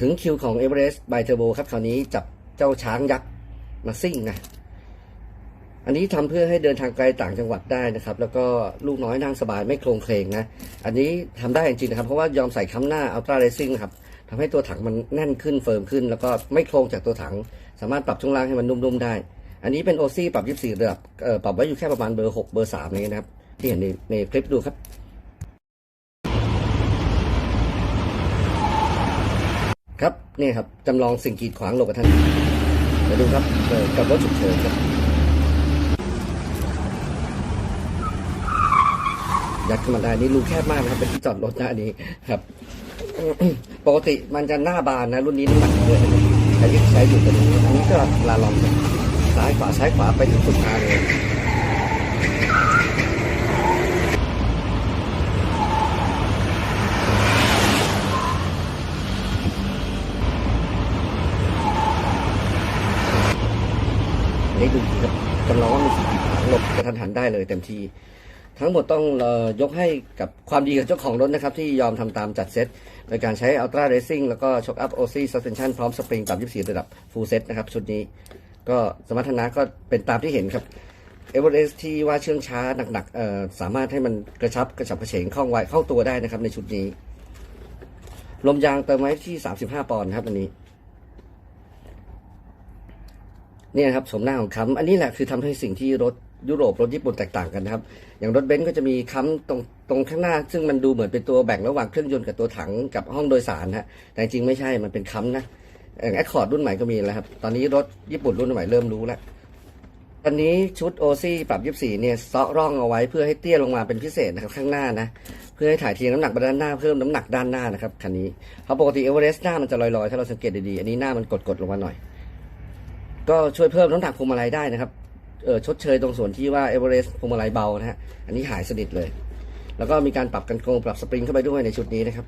ถึงคิวของ Everest by Turbo ครับคราวนี้จับเจ้าช้างยักษ์มาซิ่งนะอันนี้ทำเพื่อให้เดินทางไกลต่างจังหวัดได้นะครับ แล้วก็ลูกน้อยนั่งสบายไม่โครงเคลงนะ อันนี้ทำได้จริงๆนะครับ เพราะว่ายอมใส่ค้ำหน้า Ultra Racing นะครับทำให้ตัวถังมันแน่นขึ้นเฟิร์มขึ้น แล้วก็ไม่โครงจากตัวถัง สามารถปรับช่วงล่างให้มันนุ่มๆได้ อันนี้เป็นโอซี่ปรับ 24ระดับปรับไว้อยู่แค่ประมาณเบอร์ 6 เบอร์3นี้นะครับ ที่เห็นในในคลิปดูครับ ครับนี่ครับจำลองสิ่งกีดขวางหลกับท่านมาดูครับกับรถฉุกเฉินครับยัดขึ้นมาได้นี่รูแคบมากนะครับเป็นที่จอดรถนะอันนี้ครับปกติมันจะหน้าบานนะ รุ่นนี้น้ำหนักเยอะแต่ที่ใช้อยู่ตรงนี้อันนี้ก็ลาลองซ้ายขวาซ้ายขวาไปถึงสุดทางเลย อันนี้ดูครับจำลองว่ามีสิ่งกีดขวางหลบกระทันหันได้เลยเต็มที่ ทั้งหมดต้องเอ่อยกให้กับความดีกับเจ้าของรถนะครับ ที่ยอมทำตามจัดเซตโดยการใช้ Ultra Racing แล้วก็ Shock Up OC Suspension พร้อมสปริงปรับ24 ระดับ Full Set นะครับ ชุดนี้ ก็สมรรถนะก็เป็นตามที่เห็นครับ e v e r e s t ที่ว่าเชื่องช้าหนักๆสามารถให้มันกระชับกระฉับกระเฉงคล่องไวเข้าตัวได้นะครับในชุดนี้ ลมยางเติมไว้ที่ 35 ปอนด์ครับอันนี้ เนี่ยครับชมหน้าของค้ำอันนี้แหละคือทำให้สิ่งที่รถยุโรปรถญี่ปุ่นแตกต่างกันนะครับ อย่างรถเบนซ์ก็จะมีค้ำตรงตรงข้างหน้า ซึ่งมันดูเหมือนเป็นตัวแบ่งระหว่างเครื่องยนต์กับตัวถังกับห้องโดยสารนะฮะแต่จริงไม่ใช่มันเป็นค้ำนะอย่างแอคคอร์ดรุ่นใหม่ก็มีแล้วครับ ตอนนี้รถญี่ปุ่นรุ่นใหม่เริ่มรู้แล้วตอนนี้ชุดโอซี่ปรับ24เนี่ยเซาะร่องเอาไว้เพื่อให้เตี้ยลงมาเป็นพิเศษนะครับข้างหน้านะ เพื่อให้ถ่ายเทน้ำหนักไปด้านหน้าเพิ่มน้ำหนักด้านหน้านะครับคันนี้เพราะปกติเอเวอเรสต์หน้ามันจะลอยๆ ถ้าเราสังเกตดีๆ อันนี้หน้ามันกดๆลงมาหน่อย ก็ช่วยเพิ่มน้ำหนักพวงมาลัยได้นะครับเออชดเชยตรงส่วนที่ว่าเอเวอเรสต์พวงมาลัยเบานะฮะอันนี้หายสนิทเลย แล้วก็มีการปรับกันโกงปรับสปริงเข้าไปด้วยในชุดนี้นะครับ